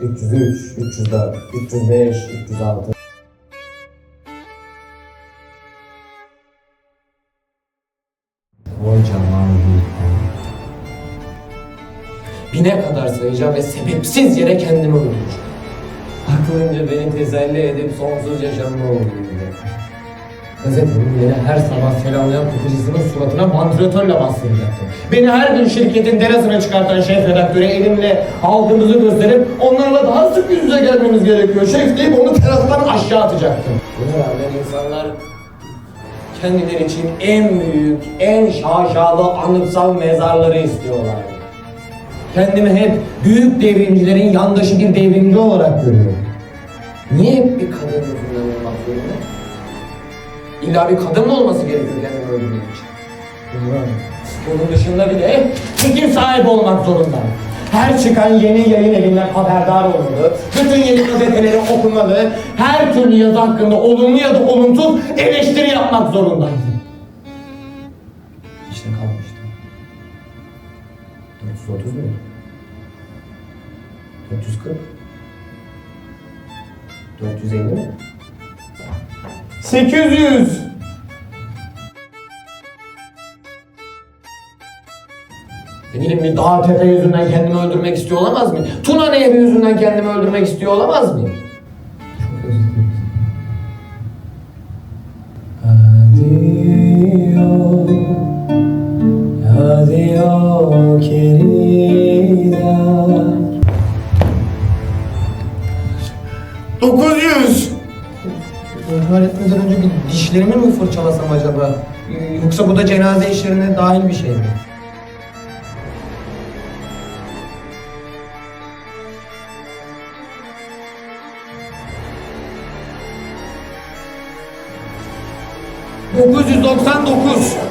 303, 304, 305, 306. Kocaman bir Bine kadar sayacağım ve sebepsiz yere kendimi öldüreceğim. Aklınca beni teselli edip sonsuz yaşamımı öldüreceğim. Gazetenin beni her sabah selamlayan kutucusunun suratına vantilatörle bastıracaktım. Beni her gün şirketin derasına çıkartan şef redaktöre elimle aldığımızı gösterip onlarla daha sık yüz yüze gelmemiz gerekiyor. Şef deyip onu terastan aşağı atacaktım. Buna rağmen insanlar kendileri için en büyük, en şaşalı anıtsal mezarları istiyorlar. Kendimi hep büyük devrimcilerin yandaşı bir devrimci olarak görüyorum. Niye hep bir kadın yüzünden olmak zorunda? İlla bir kadın mı olması gerekiyor kendini öldürmek için? Bunun dışında bir de fikir sahibi olmak zorunda. Her çıkan yeni yayın evinden haberdar olmalı, bütün yeni gazeteleri okumalı, her türlü yazı hakkında olumlu ya da olumsuz eleştiri yapmak zorundayım. İşte kalmıştı. 430 mu? 440 450 mi? 800 Ne bileyim bir dağ tepe yüzünden kendimi öldürmek istiyor olamaz mıyım? Tuna Nehri yüzünden kendimi öldürmek istiyor olamaz mıyım? Çok özür dilerim. Adiós, adiós querida 900 İntihar etmeden önce bir dişlerimi mi fırçalasam acaba? Yoksa bu da cenaze işlerine dahil bir şey mi? Dokuz yüz doksan dokuz.